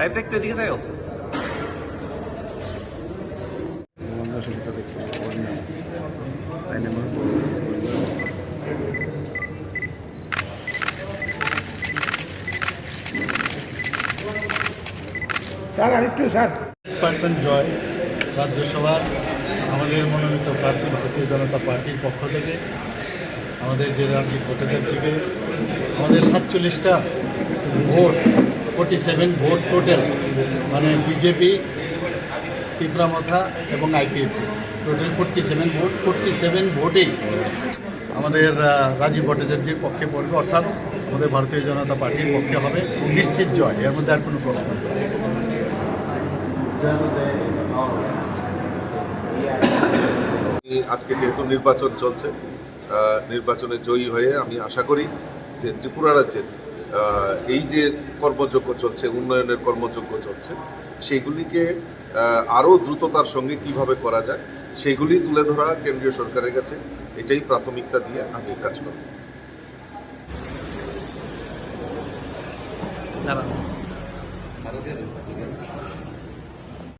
Live দেখতে এদিকে যাও স্যার আরেকটু স্যার। পার্সেন্ট জয় রাজ্যসভার আমাদের মনোনীত প্রার্থী ভারতীয় জনতা পার্টির পক্ষ থেকে আমাদের যে রাজ্য ভোটারদেরকে আমাদের সাতচল্লিশটা vote forty seven vote total মানে বিজেপি ত্রিপুরামথা এবং IPF total forty seven vote forty seven ভোটেই আমাদের রাজীব ভট্টাচার্যের পক্ষে পড়বে, অর্থাৎ আমাদের ভারতীয় জনতা পার্টির পক্ষে হবে। নিশ্চিত জয়, এর মধ্যে আর কোনো প্রশ্ন নেই। আজকে যেহেতু নির্বাচন চলছে নির্বাচনে জয়ী হয়ে আমি আশা করি যে ত্রিপুরা রাজ্যের এই যে কর্মযজ্ঞ চলছে উন্নয়নের কর্মযজ্ঞ চলছে সেগুলিকে আরও দ্রুততার সঙ্গে কীভাবে করা যায় সেগুলি তুলে ধরা কেন্দ্রীয় সরকারের কাছে এটাই প্রাথমিকতা দিয়ে আমি কাজ করব। দাঁড়া